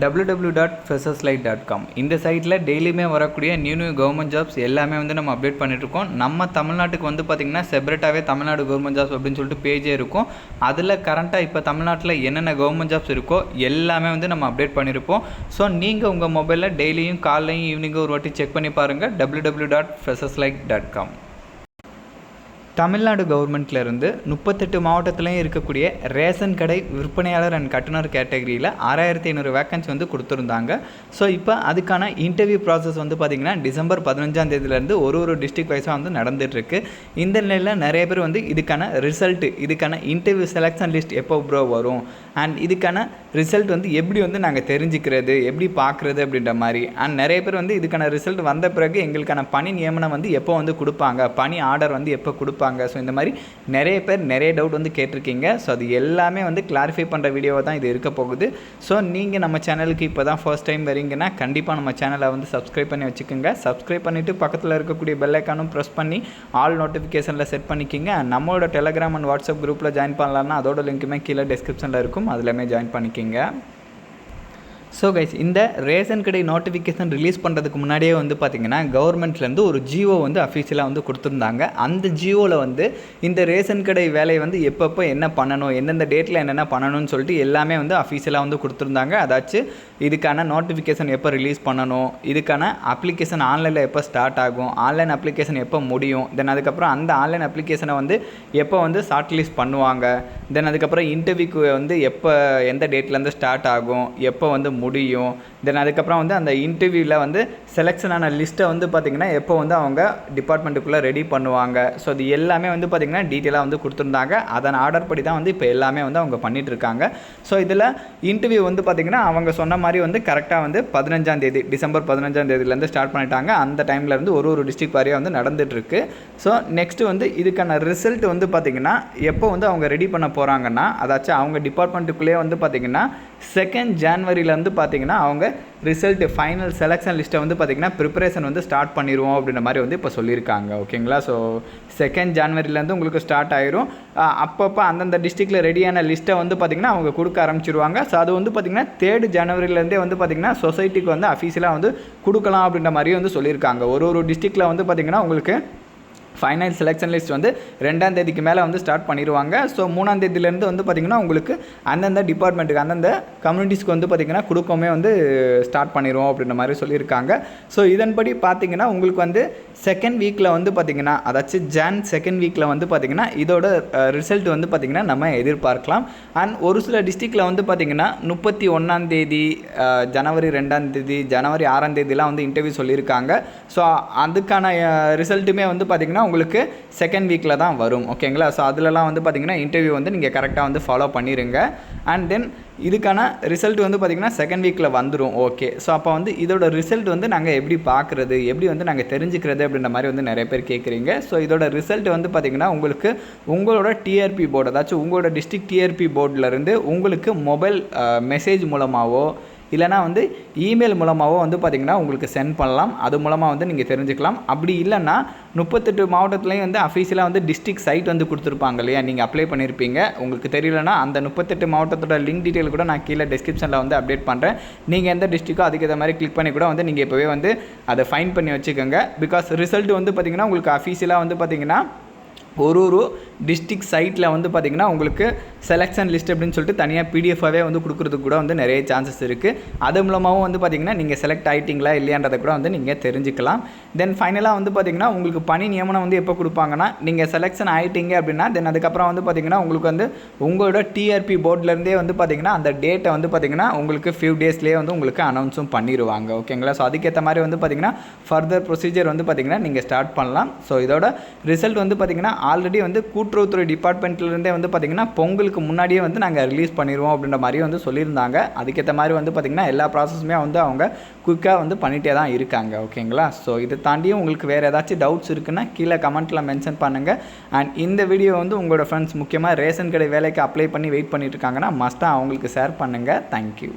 W dot light dot com இந்த சைட்டில் டெய்லியுமே வரக்கூடிய நியூ நியூ கவர்மெண்ட் ஜாப்ஸ் எல்லாமே வந்து நம்ம அப்டேட் பண்ணிட்டுருக்கோம். நம்ம தமிழ்நாட்டுக்கு வந்து பார்த்திங்கன்னா செப்பரேட்டாகவே தமிழ்நாடு கவர்மெண்ட் ஜாப்ஸ் அப்படின்னு சொல்லிட்டு பேஜே இருக்கும். அதில் கரண்ட்டாக இப்போ தமிழ்நாட்டில் என்னென்ன கவர்மெண்ட் ஜாப்ஸ் இருக்கோ எல்லாமே வந்து நம்ம அப்டேட் பண்ணியிருப்போம் ஸோ நீங்கள் உங்கள் மொபைலில் டெய்லியும் காலையும் ஈவினிங்கும் ஒரு வாட்டி செக் பண்ணி பாருங்கள் W W dot light dot com Tamil Nadu கவர்மெண்ட்ல இருந்து முப்பத்தெட்டு மாவட்டத்துலேயும் இருக்கக்கூடிய ரேஷன் கடை விற்பனையாளர் அண்ட் கட்டுனர் கேட்டகரியில் ஆறாயிரத்தி ஐநூறு வேக்கன்சி வந்து கொடுத்துருந்தாங்க. ஸோ இப்போ அதுக்கான இன்டர்வியூ ப்ராசஸ் வந்து பார்த்திங்கன்னா டிசம்பர் பதினஞ்சாம் தேதியிலேருந்து ஒரு ஒரு டிஸ்ட்ரிக்ட் வைஸாக வந்து நடந்துகிட்ருக்கு இந்த நிலையில் நிறைய பேர் வந்து இதுக்கான ரிசல்ட்டு இதுக்கான இன்டர்வியூ செலெக்ஷன் லிஸ்ட் எப்போ ப்ரோ வரும்? அண்ட் இதுக்கான ரிசல்ட் வந்து எப்படி வந்து நாங்கள் தெரிஞ்சுக்கிறது எப்படி பார்க்குறது அப்படின்ற மாதிரி. அண்ட் நிறைய பேர் வந்து இதுக்கான ரிசல்ட் வந்த பிறகு எங்களுக்கான பணி நியமனம் வந்து எப்போ வந்து கொடுப்பாங்க பணி ஆர்டர் வந்து எப்போ கொடுப்பாங்க. ஸோ இந்த மாதிரி நிறைய பேர் நிறைய டவுட் வந்து கேட்டிருக்கீங்க. ஸோ அது எல்லாமே வந்து கிளாரிஃபை பண்ணுற வீடியோவாக தான் இது இருக்க போகுது. ஸோ நீங்கள் நம்ம சேனலுக்கு இப்போ தான் ஃபர்ஸ்ட் டைம் வரீங்கன்னா கண்டிப்பாக நம்ம சேனலை வந்து சப்ஸ்கிரைப் பண்ணி வச்சுக்கோங்க. சப்ஸ்கிரைப் பண்ணிவிட்டு பக்கத்தில் இருக்கக்கூடிய பெல்லைக்கானும் ப்ரெஸ் பண்ணி ஆல் நோட்டிஃபிகேஷனில் செட் பண்ணிக்கிங்க. நம்மளோட டெலகிராம் அண்ட் வாட்ஸ்அப் குரூப்பில் ஜாயின் பண்ணலாம்னா அதோட லிங்க்குமே கீழே டிஸ்கிரிப்ஷனில் இருக்கும். அதுலேயுமே ஜாயின் பண்ணிக்கிங்க. sehingga ஸோ கைஸ் இந்த ரேஷன் கடை நோட்டிஃபிகேஷன் ரிலீஸ் பண்ணுறதுக்கு முன்னாடியே வந்து பார்த்திங்கன்னா கவர்மெண்ட்லேருந்து ஒரு ஜியோ வந்து அஃபீஷியலாக வந்து கொடுத்துருந்தாங்க. அந்த ஜியோவில் வந்து இந்த ரேஷன் கடை வேலையை வந்து எப்பப்போ என்ன பண்ணணும் எந்தெந்த டேட்டில் என்னென்ன பண்ணணும்னு சொல்லிட்டு எல்லாமே வந்து அஃபீஷியலாக வந்து கொடுத்துருந்தாங்க. அதாச்சும் இதுக்கான நோட்டிஃபிகேஷன் எப்போ ரிலீஸ் பண்ணணும் இதுக்கான அப்ளிகேஷன் ஆன்லைனில் எப்போ ஸ்டார்ட் ஆகும் ஆன்லைன் அப்ளிகேஷன் எப்போ முடியும் தென் அதுக்கப்புறம் அந்த ஆன்லைன் அப்ளிகேஷனை வந்து எப்போ வந்து ஷார்ட் லிஸ்ட் பண்ணுவாங்க தென் அதுக்கப்புறம் இன்டர்வியூக்கு வந்து எப்போ எந்த டேட்லேருந்து ஸ்டார்ட் ஆகும் எப்போ வந்து முடியும். தென் அதுக்கப்புறம் வந்து அந்த இன்டர்வியூவில் வந்து செலெக்ஷன் ஆன லிஸ்ட்டை வந்து பார்த்திங்கன்னா எப்போ வந்து அவங்க டிபார்ட்மெண்ட்டுக்குள்ளே ரெடி பண்ணுவாங்க? ஸோ அது எல்லாமே வந்து பார்த்திங்கன்னா டீட்டெயிலாக வந்து கொடுத்துருந்தாங்க. அதன் ஆர்டர் படி தான் வந்து இப்போ எல்லாமே வந்து அவங்க பண்ணிகிட்ருக்காங்க ஸோ இதில் இன்டர்வியூ வந்து பார்த்திங்கன்னா அவங்க சொன்ன மாதிரி வந்து கரெக்டாக வந்து பதினஞ்சாம் தேதி டிசம்பர் பதினஞ்சாம் தேதியிலேருந்து ஸ்டார்ட் பண்ணிட்டாங்க. அந்த டைம்லேருந்து ஒரு ஒரு டிஸ்ட்ரிக்ட் வாரியாக வந்து நடந்துகிட்ருக்கு ஸோ நெக்ஸ்ட்டு வந்து இதுக்கான ரிசல்ட் வந்து பார்த்திங்கன்னா எப்போ வந்து அவங்க ரெடி பண்ண போகிறாங்கன்னா அதாச்சும் அவங்க டிபார்ட்மெண்ட்டுக்குள்ளேயே வந்து பார்த்திங்கன்னா செகண்ட் ஜான்வரியிலேருந்து பார்த்தீங்கன்னா அவங்க ரிசல்ட் ஃபைனல் செலெக்ஷன் லிஸ்ட்டை வந்து பார்த்திங்கன்னா ப்ரிப்பரேஷன் வந்து ஸ்டார்ட் பண்ணிடுவோம் அப்படின்ற மாதிரி வந்து இப்போ சொல்லியிருக்காங்க ஓகேங்களா ஸோ செகண்ட் ஜான்வரிலேருந்து உங்களுக்கு ஸ்டார்ட் ஆயிரும். அப்பப்போ அந்தந்த டிஸ்ட்ரிக்டில் ரெடியான லிஸ்ட்டை வந்து பார்த்திங்கன்னா அவங்க கொடுக்க ஆரம்பிச்சிருவாங்க. ஸோ அது வந்து பார்த்திங்கன்னா தேர்ட் ஜனவரிலேருந்தே வந்து பார்த்திங்கன்னா சொசைட்டிக்கு வந்து அஃபீஷியலாக வந்து கொடுக்கலாம் அப்படின்ற மாதிரி வந்து சொல்லியிருக்காங்க ஒரு ஒரு டிஸ்ட்ரிக்டில் வந்து பார்த்திங்கன்னா உங்களுக்கு ஃபைனல் செலெக்ஷன் லிஸ்ட் வந்து ரெண்டாம் தேதிக்கு மேலே வந்து ஸ்டார்ட் பண்ணிடுவாங்க ஸோ மூணாம் தேதியிலேருந்து வந்து பார்த்திங்கன்னா உங்களுக்கு அந்தந்த டிபார்ட்மெண்ட்டுக்கு அந்தந்த கம்யூனிட்டிஸ்க்கு வந்து பார்த்திங்கன்னா கொடுக்கவுமே வந்து ஸ்டார்ட் பண்ணிடுவோம் அப்படின்ற மாதிரி சொல்லியிருக்காங்க. ஸோ இதன்படி பார்த்திங்கன்னா உங்களுக்கு வந்து செகண்ட் வீக்கில் வந்து பார்த்திங்கன்னா அதாச்சும் ஜான் செகண்ட் வீக்கில் வந்து பார்த்திங்கன்னா இதோட ரிசல்ட் வந்து பார்த்திங்கன்னா நம்ம எதிர்பார்க்கலாம். அண்ட் ஒரு சில டிஸ்ட்ரிக்டில் வந்து பார்த்திங்கன்னா முப்பத்தி ஒன்றாம் தேதி ஜனவரி ரெண்டாம் தேதி ஜனவரி ஆறாம் தேதிலாம் வந்து இன்டர்வியூ சொல்லியிருக்காங்க. ஸோ அதுக்கான ரிசல்ட்டுமே வந்து பார்த்திங்கன்னா உங்களுக்கு செகண்ட் வீக்கில் தான் வரும் ஓகேங்களா ஸோ அதிலலாம் வந்து பார்த்திங்கன்னா இன்டர்வியூ வந்து நீங்கள் கரெக்டாக வந்து ஃபாலோ பண்ணிடுங்க அண்ட் தென் இதுக்கான ரிசல்ட் வந்து பார்த்திங்கன்னா செகண்ட் வீக்கில் வந்துடும் ஓகே ஸோ அப்போ வந்து இதோட ரிசல்ட் வந்து நாங்கள் எப்படி பார்க்குறது எப்படி வந்து நாங்கள் தெரிஞ்சுக்கிறது அப்படின்ற மாதிரி வந்து நிறைய பேர் கேட்குறீங்க ஸோ இதோட ரிசல்ட் வந்து பார்த்திங்கன்னா உங்களுக்கு உங்களோட டிஆர்பி போர்டு அதாச்சும் உங்களோட டிஸ்ட்ரிக்ட் டிஆர்பி போர்டிலேருந்து உங்களுக்கு மொபைல் மெசேஜ் மூலமாகவோ இல்லைனா வந்து இமெயில் மூலமாகவோ வந்து பார்த்திங்கன்னா உங்களுக்கு சென்ட் பண்ணலாம். அது மூலமாக வந்து நீங்கள் தெரிஞ்சுக்கலாம். அப்படி இல்லைன்னா முப்பத்தெட்டு மாவட்டத்துலேயும் வந்து அஃபீஷியலாக வந்து டிஸ்ட்ரிக்ட் சைட் வந்து கொடுத்துருப்பாங்க இல்லையா? நீங்கள் அப்ளை பண்ணியிருப்பீங்க உங்களுக்கு தெரியலனா அந்த முப்பத்தெட்டு மாவட்டத்தோட லிங்க் டீட்டெயில் கூட நான் கீழே டிஸ்கிரிப்ஷனில் வந்து அப்டேட் பண்ணுறேன் நீங்கள் எந்த டிஸ்ட்ரிக்கோ அதுக்கேற்ற மாதிரி கிளிக் பண்ணி கூட வந்து நீங்கள் இப்போவே வந்து அதை ஃபைன் பண்ணி வச்சுக்கோங்க. பிகாஸ் ரிசல்ட் வந்து பார்த்திங்கன்னா உங்களுக்கு அஃபீஷியலாக வந்து பார்த்திங்கன்னா ஒரு ஒரு டிஸ்ட்ரிக் சைட்டில் வந்து பார்த்திங்கன்னா உங்களுக்கு செலெக்ஷன் லிஸ்ட் அப்படின்னு சொல்லிட்டு தனியாக பிடிஎஃபாகவே வந்து கொடுக்குறதுக்கு கூட வந்து நிறைய சான்சஸ் இருக்குது அது மூலமாகவும் வந்து பார்த்திங்கன்னா நீங்கள் செலக்ட் ஆகிட்டீங்களா இல்லையான்றதை கூட வந்து நீங்கள் தெரிஞ்சுக்கலாம். தென் ஃபைனலாக வந்து பார்த்திங்கன்னா உங்களுக்கு பணி நியமனம் வந்து எப்போ கொடுப்பாங்கன்னா நீங்கள் செலெக்ஷன் ஆகிட்டீங்க அப்படின்னா தென் அதுக்கப்புறம் வந்து பார்த்திங்கன்னா உங்களுக்கு வந்து உங்களோட டிஆர்பி போர்ட்லேருந்தே வந்து பார்த்திங்கன்னா அந்த டேட்டை வந்து பார்த்திங்கன்னா உங்களுக்கு ஃபியூ டேஸ்லேயே வந்து உங்களுக்கு அனௌன்ஸும் பண்ணிடுவாங்க ஓகேங்களா ஸோ அதுக்கேற்ற மாதிரி வந்து பார்த்திங்கன்னா ஃபர்தர் ப்ரொசீஜர் வந்து பார்த்திங்கன்னா நீங்கள் ஸ்டார்ட் பண்ணலாம். ஸோ இதோட ரிசல்ட் வந்து பார்த்திங்கன்னா ஆல்ரெடி வந்து கூட்டுறவுத்துறை டிபார்ட்மெண்ட்லேருந்தே வந்து பார்த்திங்கன்னா பொங்கலுக்கு முன்னாடியே வந்து நாங்கள் ரிலீஸ் பண்ணிடுவோம் அப்படின்ற மாதிரி வந்து சொல்லியிருந்தாங்க. அதுக்கேற்ற மாதிரி வந்து பார்த்திங்கன்னா எல்லா ப்ராசஸுமே வந்து அவங்க குயிக்காக வந்து பண்ணிகிட்டே தான் இருக்காங்க. ஓகேங்களா ஸோ இதை தாண்டியும் உங்களுக்கு வேறு ஏதாச்சும் டவுட்ஸ் இருக்குன்னா கீழே கமெண்ட்டில் மென்ஷன் பண்ணுங்கள் அண்ட் இந்த வீடியோ வந்து உங்களோட ஃப்ரெண்ட்ஸ் முக்கியமாக ரேஷன் கடை வேலைக்கு அப்ளை பண்ணி வெயிட் பண்ணிட்டு இருக்காங்கன்னா மஸ்ட்டாக அவங்களுக்கு ஷேர் பண்ணுங்கள் தேங்க்யூ